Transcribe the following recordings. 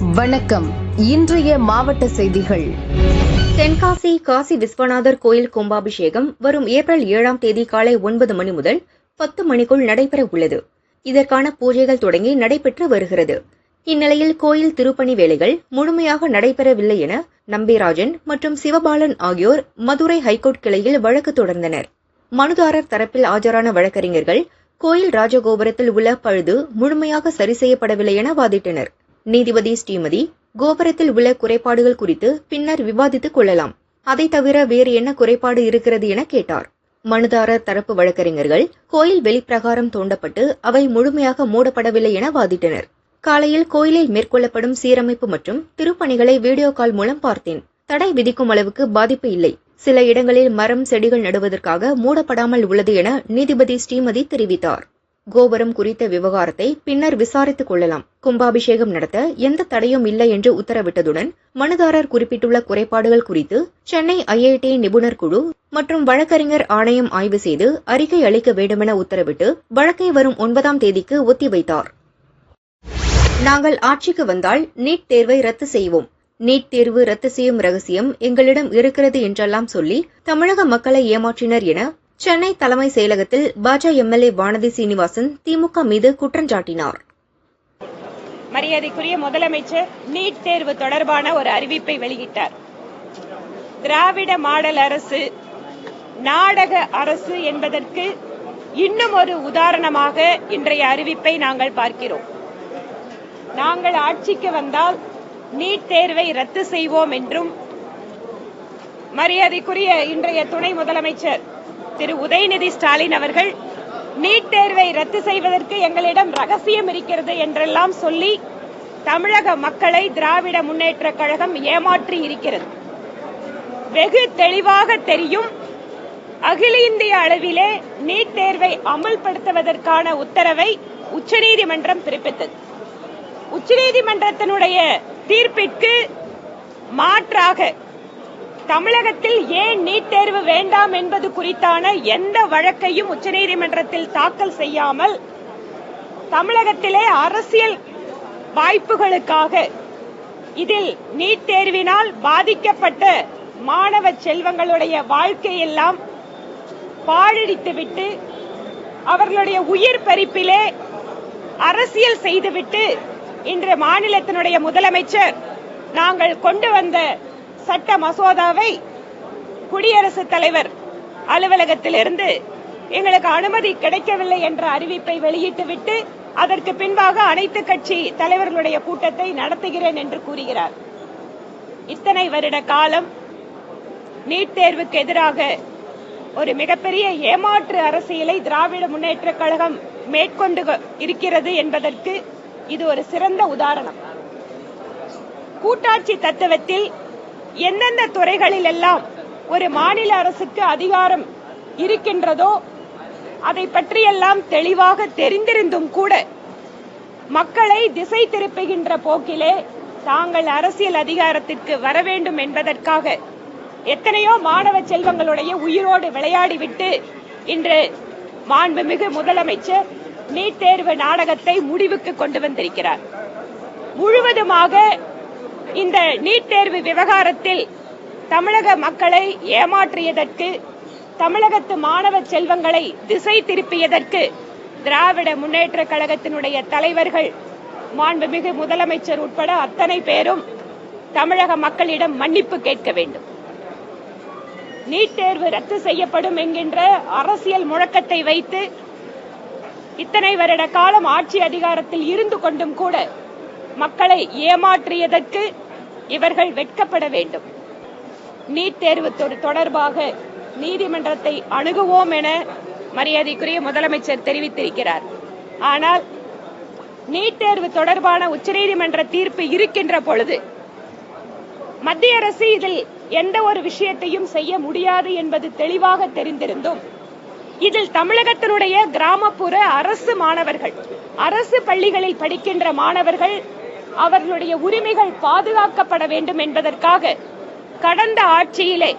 வணக்கம். இன்றைய மாவட்ட செய்திகள். தென்காசி காசி விஸ்வநாதர் கோயில் கும்பாபிஷேகம் வரும் ஏப்ரல் ஏழாம் தேதி காலை ஒன்பது மணி முதல் பத்து மணிக்குள் நடைபெற உள்ளது. இதற்கான பூஜைகள் தொடங்கி நடைபெற்று வருகிறது. இந்நிலையில் கோயில் திருப்பணி வேலைகள் முழுமையாக நடைபெறவில்லை என நம்பிராஜன் மற்றும் சிவபாலன் ஆகியோர் மதுரை ஹைகோர்ட் கிளையில் வழக்கு தொடர்ந்தனர். மனுதாரர் தரப்பில் ஆஜரான வழக்கறிஞர்கள் கோயில் ராஜகோபுரத்தில் உள்ள பழுது முழுமையாக சரி செய்யப்படவில்லை என வாதிட்டனர். நீதிபதி ஸ்ரீமதி கோபுரத்தில் உள்ள குறைபாடுகள் குறித்து பின்னர் விவாதித்துக் கொள்ளலாம். அதை தவிர வேறு என்ன குறைபாடு இருக்கிறது என கேட்டார். மனுதாரர் தரப்பு வழக்கறிஞர்கள் கோயில் வெளிப்பிரகாரம் தோண்டப்பட்டு அவை முழுமையாக மூடப்படவில்லை என வாதிட்டனர். காலையில் கோயிலில் மேற்கொள்ளப்படும் சீரமைப்பு மற்றும் திருப்பணிகளை வீடியோ கால் மூலம் பார்த்தேன். தடை விதிக்கும் அளவுக்கு பாதிப்பு இல்லை. சில இடங்களில் மரம் செடிகள் நடுவதற்காக மூடப்படாமல் உள்ளது என நீதிபதி ஸ்ரீமதி தெரிவித்தார். கோபுரம் குறித்த விவகாரத்தை பின்னர் விசாரித்துக் கொள்ளலாம். கும்பாபிஷேகம் நடத்த எந்த தடையும் இல்லை என்று உத்தரவிட்டதுடன் மனுதாரர் குறிப்பிட்டுள்ள குறைபாடுகள் குறித்து சென்னை ஐஐடி நிபுணர் குழு மற்றும் வழக்கறிஞர் ஆணையம் ஆய்வு செய்து அறிக்கை அளிக்க வேண்டுமென உத்தரவிட்டு வழக்கை வரும் ஒன்பதாம் தேதிக்கு ஒத்திவைத்தார். நாங்கள் ஆட்சிக்கு வந்தால் நீட் தேர்வை ரத்து செய்வோம். நீட் தேர்வு ரத்து செய்யும் ரகசியம் எங்களிடம் இருக்கிறது என்றெல்லாம் சொல்லி தமிழக மக்களை ஏமாற்றினர் என சென்னை தலைமை செயலகத்தில் பாஜ எம்எல்ஏ வானதி சீனிவாசன் திமுக மீது குற்றஞ்சாட்டினார் மரியாதைக்குரிய முதலமைச்சர் நீட் தேர்வு தொடர்பான ஒரு அறிவிப்பை வெளியிட்டார். திராவிட மாடல் அரசு நாடக அரசு என்பதற்கு இன்னும் ஒரு உதாரணமாக இன்றைய அறிவிப்பை நாங்கள் பார்க்கிறோம். நாங்கள் ஆட்சிக்கு வந்தால் நீட் தேர்வை ரத்து செய்வோம் என்றும் மரியாதைக்குரிய இன்றைய துணை முதலமைச்சர் திரு உதயநிதி ஸ்டாலின் அவர்கள் நீட் தேர்வை ரத்து செய்வதற்கு எங்களிடம் ரகசியம் இருக்கிறது என்றெல்லாம் சொல்லி தமிழக மக்களை திராவிட முன்னேற்ற கழகம் ஏமாற்றி இருக்கிறது. வெகு தெளிவாக தெரியும் அகில இந்திய அளவிலே நீட் தேர்வை அமல்படுத்துவதற்கான உத்தரவை உச்சநீதிமன்றம் பிறப்பித்தது. உச்சநீதிமன்றத்தினுடைய தீர்ப்பிற்கு மாற்றாக தமிழகத்தில் ஏன் நீட் தேர்வு வேண்டாம் என்பது குறித்தான எந்த வழக்கையும் உச்சநீதிமன்றத்தில் தாக்கல் செய்யாமல் தமிழகத்திலே அரசியல் வாய்ப்புகளுக்காக இதில் நீட் தேர்வினால் பாதிக்கப்பட்ட மாணவ செல்வங்களுடைய வாழ்க்கையெல்லாம் பாழடித்துவிட்டு அவர்களுடைய உயிர் பறிப்பிலே அரசியல் செய்துவிட்டு இன்று மாநிலத்தினுடைய முதலமைச்சர் நாங்கள் கொண்டு வந்த சட்ட மசோதாவை குடியரசுத் தலைவர் அலுவலகத்திலிருந்து எங்களுக்கு அனுமதி கிடைக்கவில்லை என்ற அறிவிப்பை வெளியிட்டுவிட்டு அதற்கு பின்பாக அனைத்து கட்சி தலைவர்களுடைய கூட்டத்தை நடத்துகிறேன் என்று கூறுகிறார். இத்தனை வருட காலம் நீட் தேர்வுக்கு எதிராக ஒரு மிகப்பெரிய ஏமாற்று அரசியலை திராவிட முன்னேற்ற கழகம் மேற்கொண்டு இருக்கிறது என்பதற்கு இது ஒரு சிறந்த உதாரணம். கூட்டாட்சி தத்துவத்தில் எந்தெந்த துறைகளில் எல்லாம் ஒரு மாநில அரசுக்கு அதிகாரம் இருக்கின்றதோ அதை பற்றியெல்லாம் தெளிவாக தெரிந்திருந்தும் கூட மக்களை திசை திருப்புகின்ற போக்கிலே தாங்கள் அரசியல் அதிகாரத்திற்கு வர வேண்டும் என்பதற்காக எத்தனையோ மாணவ செல்வங்களுடைய உயிரோடு விளையாடிவிட்டு இன்று மாண்புமிகு முதலமைச்சர் நீட் தேர்வு நாடகத்தை முடிவுக்கு கொண்டு வந்திருக்கிறார். முழுவதுமாக இந்த நீட் தேர்வு விவகாரத்தில் தமிழக மக்களை ஏமாற்றியதற்கு தமிழகத்து மாணவ செல்வங்களை திசை திருப்பியதற்கு திராவிட முன்னேற்ற கழகத்தினுடைய தலைவர்கள் மாண்புமிகு முதலமைச்சர் உட்பட அத்தனை பேரும் தமிழக மக்களிடம் மன்னிப்பு கேட்க வேண்டும். நீட் தேர்வு ரத்து செய்யப்படும் என்கின்ற அரசியல் முழக்கத்தை வைத்து இத்தனை வருட காலம் ஆட்சி அதிகாரத்தில் இருந்து கொண்டும் கூட மக்களை ஏமாற்றியதற்கு இவர்கள் வெட்கப்பட வேண்டும். நீட் தேர்வு தொடர்பாக நீதிமன்றத்தை அணுகுவோம் என மரியாதைக்குரிய முதலமைச்சர் தெரிவித்திருக்கிறார். ஆனால் நீட் தேர்வு தொடர்பான உச்சநீதிமன்ற தீர்ப்பு இருக்கின்ற பொழுது மத்திய அரசு இதில் எந்த ஒரு விஷயத்தையும் செய்ய முடியாது என்பது தெளிவாக தெரிந்திருந்தும் இதில் தமிழகத்தினுடைய கிராமப்புற அரசு மாணவர்கள் அரசு பள்ளிகளில் படிக்கின்ற மாணவர்கள் அவர்களுடைய உரிமைகள் பாதுகாக்கப்பட வேண்டும் என்பதற்காக கடந்த ஆட்சியிலே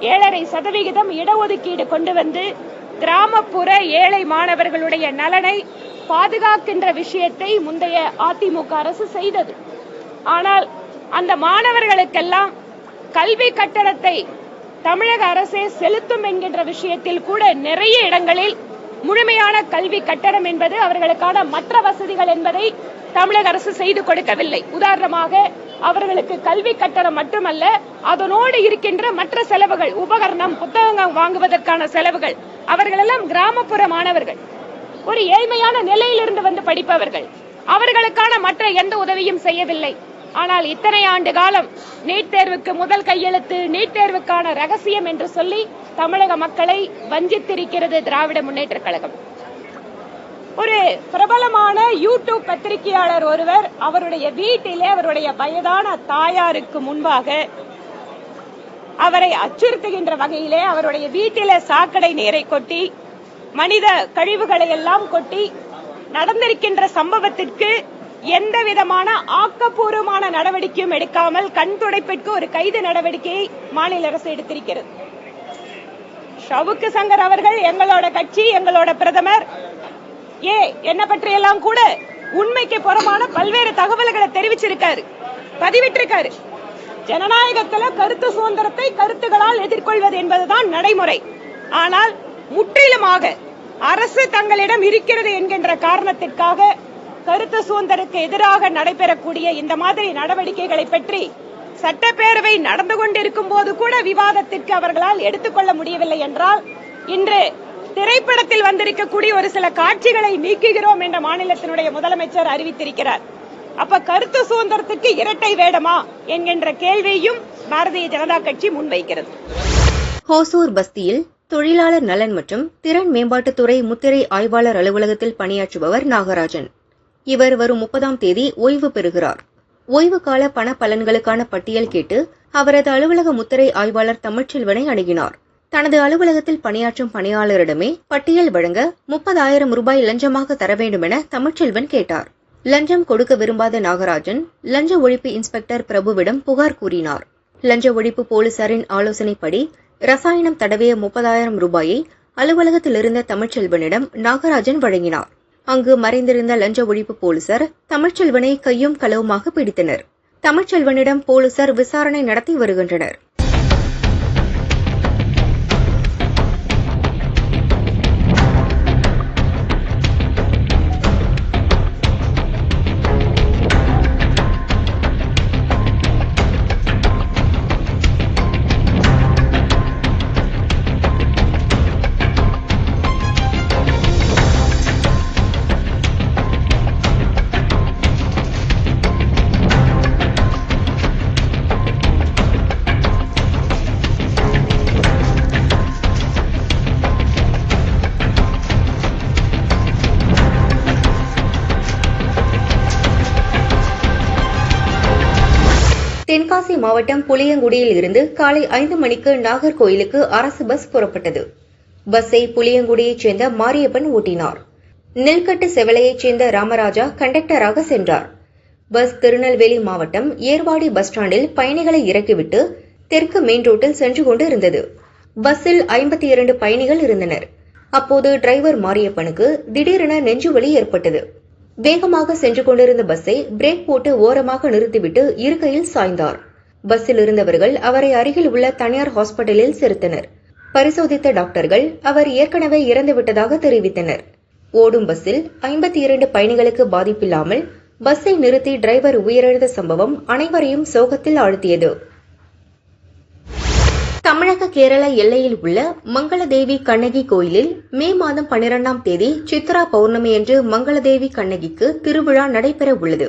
ஏழரை சதவிகிதம் இடஒதுக்கீடு கொண்டு வந்து கிராமப்புற ஏழை மாணவர்களுடைய நலனை பாதுகாக்கின்ற விஷயத்தை முந்தைய அதிமுக அரசு செய்தது. ஆனால் அந்த மாணவர்களுக்கெல்லாம் கல்வி கட்டணத்தை தமிழக அரசே செலுத்தும் என்கின்ற விஷயத்தில் கூட நிறைய இடங்களில் முழுமையான கல்வி கட்டணம் என்பது அவர்களுக்கான மற்ற வசதிகள் என்பதை தமிழக அரசு செய்து கொடுக்கவில்லை. உதாரணமாக அவர்களுக்கு கல்வி கட்டணம் மட்டுமல்ல அதனோடு இருக்கின்ற மற்ற செலவுகள் உபகரணம் புத்தகங்கள் வாங்குவதற்கான செலவுகள் அவர்களெல்லாம் கிராமப்புற மாணவர்கள். ஒரு ஏழ்மையான நிலையிலிருந்து வந்து படிப்பவர்கள். அவர்களுக்கான மற்ற எந்த உதவியும் செய்யவில்லை. ஆனால் இத்தனை ஆண்டு காலம் நீட் தேர்வுக்கு முதல் கையெழுத்து நீட் தேர்வுக்கான ரகசியம் என்று சொல்லி தமிழக மக்களை வஞ்சித்திருக்கிறது திராவிட முன்னேற்ற கழகம். ஒரு பிரபலமான யூடியூப் பத்திரிகையாளர் ஒருவர் அவருடைய வீட்டிலே அவருடைய வயதான தாயாருக்கு முன்பாக அவரை அச்சுறுத்துகின்ற வகையிலே அவருடைய வீட்டிலே சாக்கடை நீரை கொட்டி மனித கழிவுகளை எல்லாம் கொட்டி நடந்திருக்கின்ற சம்பவத்திற்கு எந்த விதமான ஆக்கப்பூர்வமான நடவடிக்கையும் எடுக்காமல் கண் துடைப்பிற்கு ஒரு கைது நடவடிக்கையை மாநில அரசு எடுத்திருக்கிறது. ஷவுக்கு சங்கர் அவர்கள் எங்களோட கட்சி எங்களோட பிரதமர் ஏ என்ன பற்றியெல்லாம் கூட உண்மைக்கு புறமான பல்வேறு தகவல்களை தெரிவிச்சிருக்காரு. பதிவிட்டிருக்காரு. ஜனநாயகத்துல கருத்து சுதந்திரத்தை கருத்துகளால் எதிர்கொள்வது என்பதுதான் நடைமுறை. ஆனால் முற்றிலுமாக அரசு தங்களிடம் இருக்கிறது என்கின்ற காரணத்திற்காக கருத்து சுதந்திரக்கு எதிராக நடைபெறக்கூடிய இந்த மாதிரி நடவடிக்கைகளை பற்றி சட்டப்பேரவை நடந்து கொண்டிருக்கும் போது கூட விவாதத்திற்கு அவர்களால் எடுத்துக்கொள்ள முடியவில்லை என்றால் இன்று திரைப்படத்தில் வந்திருக்கக்கூடிய ஒரு சில காட்சிகளை நீக்குகிறோம் என்ற மாநிலத்தினுடைய முதலமைச்சர் அறிவித்திருக்கிறார். அப்ப கருத்து சுதந்திரத்துக்கு இரட்டை வேடமா என்கின்ற கேள்வியும் பாரதிய ஜனதா கட்சி முன்வைக்கிறது. ஹோசூர் பஸ்தியில் தொழிலாளர் நலன் மற்றும் திறன் மேம்பாட்டுத்துறை முத்திரை ஆய்வாளர் அலுவலகத்தில் பணியாற்றுபவர் நாகராஜன். இவர் வரும் முப்பதாம் தேதி ஓய்வு பெறுகிறார். ஓய்வு கால பண பலன்களுக்கான பட்டியல் கேட்டு அவரது அலுவலக முத்திரை ஆய்வாளர் தமிழ்ச்செல்வனை அணுகினார். தனது அலுவலகத்தில் பணியாற்றும் பணியாளரிடமே பட்டியல் வழங்க முப்பதாயிரம் ரூபாய் லஞ்சமாக தர வேண்டுமென தமிழ்ச்செல்வன் கேட்டார். லஞ்சம் கொடுக்க விரும்பாத நாகராஜன் லஞ்ச ஒழிப்பு இன்ஸ்பெக்டர் பிரபுவிடம் புகார் கூறினார். லஞ்ச ஒழிப்பு போலீசாரின் ஆலோசனைப்படி ரசாயனம் தடவிய முப்பதாயிரம் ரூபாயை அலுவலகத்தில் இருந்த தமிழ்ச்செல்வனிடம் நாகராஜன் வழங்கினார். அங்கு மறைந்திருந்த லஞ்ச ஒழிப்பு போலீசார் தமிழ்ச்செல்வனை கையும் களவுமாக பிடித்தனர். தமிழ்ச்செல்வனிடம் போலீசார் விசாரணை நடத்தி வருகின்றனர். தென்காசி மாவட்டம் புளியங்குடியில் இருந்து காலை ஐந்து மணிக்கு நாகர்கோயிலுக்கு அரசு பஸ் புறப்பட்டது. பஸ்ஸை புளியங்குடியைச் சேர்ந்த மாரியப்பன் ஓட்டினார். நெல்கட்டு செவலையைச் சேர்ந்த ராமராஜா கண்டக்டராக சென்றார். பஸ் திருநெல்வேலி மாவட்டம் ஏர்வாடி பஸ் ஸ்டாண்டில் பயணிகளை இறக்கிவிட்டு தெற்கு மெயின் ரோட்டில் சென்று கொண்டு இருந்தது. பஸ்ஸில் ஐம்பத்தி இரண்டு பயணிகள் இருந்தனர். அப்போது டிரைவர் மாரியப்பனுக்கு திடீரென நெஞ்சுவலி ஏற்பட்டது. வேகமாக சென்று கொண்டிருந்த பஸ்ஸை பிரேக் போட்டு ஓரமாக நிறுத்திவிட்டு இருக்கையில் சாய்ந்தார். பஸ்ஸில் இருந்தவர்கள் அவரை அருகில் உள்ள தனியார் ஹாஸ்பிட்டலில் சேர்த்தனர். பரிசோதித்த டாக்டர்கள் அவர் ஏற்கனவே இறந்துவிட்டதாக தெரிவித்தனர். ஓடும் பஸ்ஸில் ஐம்பத்தி இரண்டு பயணிகளுக்கு பாதிப்பில்லாமல் பஸ்ஸை நிறுத்தி டிரைவர் உயிரிழந்த சம்பவம் அனைவரையும் சோகத்தில் ஆழ்த்தியது. தமிழக கேரள எல்லையில் உள்ள மங்களதேவி கண்ணகி கோயிலில் மே மாதம் பனிரெண்டாம் தேதி சித்ரா பௌர்ணமியன்று மங்களதேவி கண்ணகிக்கு திருவிழா நடைபெற உள்ளது.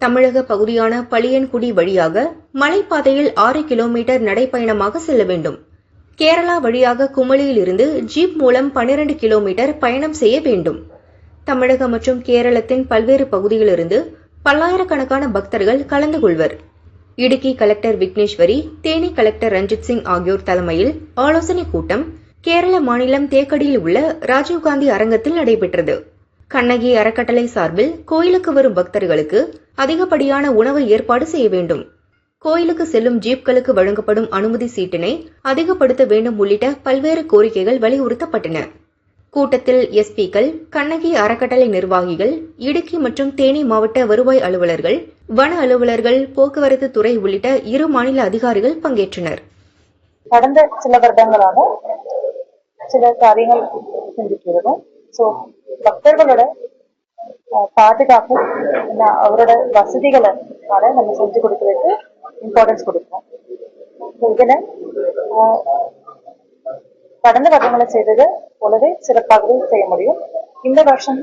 தமிழக பகுதியான பளியன்குடி வழியாக மலைப்பாதையில் ஆறு கிலோமீட்டர் நடைப்பயணமாக செல்ல வேண்டும். கேரளா வழியாக குமளியிலிருந்து ஜீப் மூலம் பனிரண்டு கிலோமீட்டர் பயணம் செய்ய வேண்டும். தமிழகம் மற்றும் கேரளத்தின் பல்வேறு பகுதிகளிலிருந்து பல்லாயிரக்கணக்கான பக்தர்கள் கலந்து கொள்வர். இடுக்கி கலெக்டர் விக்னேஸ்வரி தேனி கலெக்டர் ரஞ்சித் சிங் ஆகியோர் தலைமையில் ஆலோசனைக் கூட்டம் கேரள மாநிலம் தேக்கடியில் உள்ள ராஜீவ்காந்தி அரங்கத்தில் நடைபெற்றது. கண்ணகி அறக்கட்டளை சார்பில் கோயிலுக்கு வரும் பக்தர்களுக்கு அதிகப்படியான உணவு ஏற்பாடு செய்ய வேண்டும். கோயிலுக்கு செல்லும் ஜீப்களுக்கு வழங்கப்படும் அனுமதி சீட்டினை அதிகப்படுத்த வேண்டும் உள்ளிட்ட பல்வேறு கோரிக்கைகள் வலியுறுத்தப்பட்டன. கூட்டத்தில் எஸ்பிக்கள் கண்ணகி அறக்கட்டளை நிர்வாகிகள் இடுக்கி மற்றும் தேனி மாவட்ட வருவாய் அலுவலர்கள் வன அலுவலர்கள் போக்குவரத்து துறை உள்ளிட்ட இரு மாநில அதிகாரிகள் பங்கேற்றனர். கடந்த சில வருடங்களாக சில காரியங்கள் செஞ்சுட்டு ஸோ பக்தர்களோட பாதுகாப்பு அவரோட வசதிகளை நம்ம செஞ்சு கொடுக்கறதுக்கு இம்பார்ட்டன்ஸ் கொடுப்போம் இதுல கடந்த வருடங்களை செய்தது போலவே சிறப்பாகவே செய்ய முடியும். இந்த வருஷம்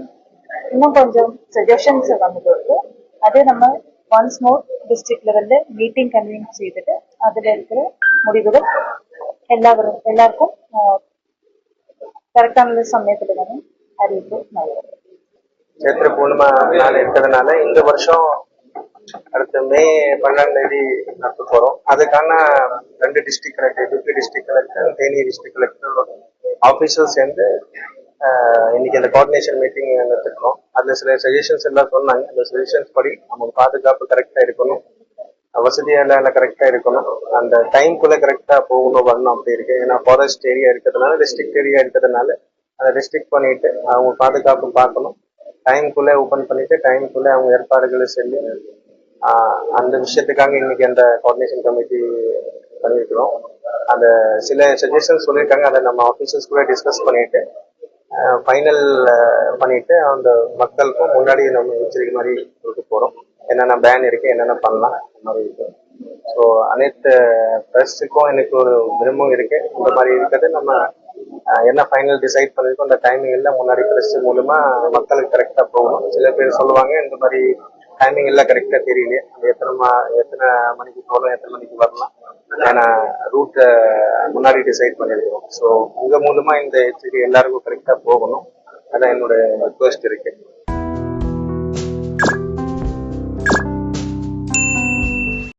இன்னும் கொஞ்சம் சஜஷன்ஸ் வந்து இருக்கு அது நம்ம ஒன்ஸ் மோர் டிஸ்ட்ரிக்ட் லெவல்ல மீட்டிங் கன்வீன் செய்துட்டு அதுல இருக்கிற முடிவுகள் எல்லாரும் எல்லாருக்கும் கரெக்டான சமயத்துல வந்து அறிவிப்பு நல்லது. சேத்திர பூர்ணிமா நாள் இருக்கிறதுனால இந்த வருஷம் அடுத்த மே பன்னெண்டாம் தேதி நடத்த போறோம். அதுக்கான ரெண்டு district collector deputy district collector Theni district collector officers சேர்ந்து ஆஹ், இன்னைக்கு அந்த கோஆர்டினேஷன் மீட்டிங் நடத்திருக்கோம். அதுல சில சஜஷன்ஸ் எல்லாம் சொன்னாங்க. அந்த சஜஷன்ஸ் படி நம்ம பாதுகாப்பு கரெக்டா இருக்கணும். வசதியெல்லாம் கரெக்டா இருக்கணும். அந்த டைம்குள்ள கரெக்டா போகணும் வரணும் அப்படி இருக்கு. ஏன்னா ஃபாரஸ்ட் ஏரியா இருக்கிறதுனால டிஸ்ட்ரிக்ட் ஏரியா இருக்கிறதுனால அதை ரெஸ்ட்ரிக்ட் பண்ணிட்டு அவங்க பாதுகாப்பு பார்க்கணும். டைம்குள்ள ஓப்பன் பண்ணிட்டு டைம்குள்ள அவங்க ஏற்பாடுகளை சொல்லி அந்த விஷயத்துக்காக இன்னைக்கு அந்த கோஆர்டினேஷன் கமிட்டி பண்ணியிருக்கிறோம். அந்த சில சஜஷன்ஸ் சொல்லியிருக்காங்க. அதை நம்ம ஆஃபீஸர்ஸ் கூட டிஸ்கஸ் பண்ணிட்டு ஃபைனல் பண்ணிட்டு அந்த மக்களுக்கும் முன்னாடி நம்ம எச்சரிக்கை மாதிரி கொடுக்க போகிறோம் என்னென்ன பேன் இருக்கு என்னென்ன பண்ணலாம் அந்த மாதிரி இருக்கு. ஸோ அனைத்து ப்ரெஸ்ஸுக்கும் எனக்கு ஒரு விரும்பம் இருக்கு. இந்த மாதிரி இருக்கிறது நம்ம என்ன ஃபைனல் டிசைட் பண்ணிருக்கோம் அந்த டைமிங் எல்லாம் முன்னாடி ப்ரெஸ் மூலமா மக்களுக்கு கரெக்டாக போகணும். சில பேர் சொல்லுவாங்க இந்த மாதிரி டைமிங் எல்லாம் கரெக்டாக தெரியல எத்தனை மா எத்தனை மணிக்கு போகலாம் எத்தனை மணிக்கு வரலாம். ஏன்னா ரூட்டை முன்னாடி டிசைட் பண்ணிருக்கோம் ஸோ உங்க மூலமா இந்த எச்சரிக்கை எல்லாருக்கும் கரெக்டா போகணும். அதான் என்னோட ரிக்வஸ்ட் இருக்கு.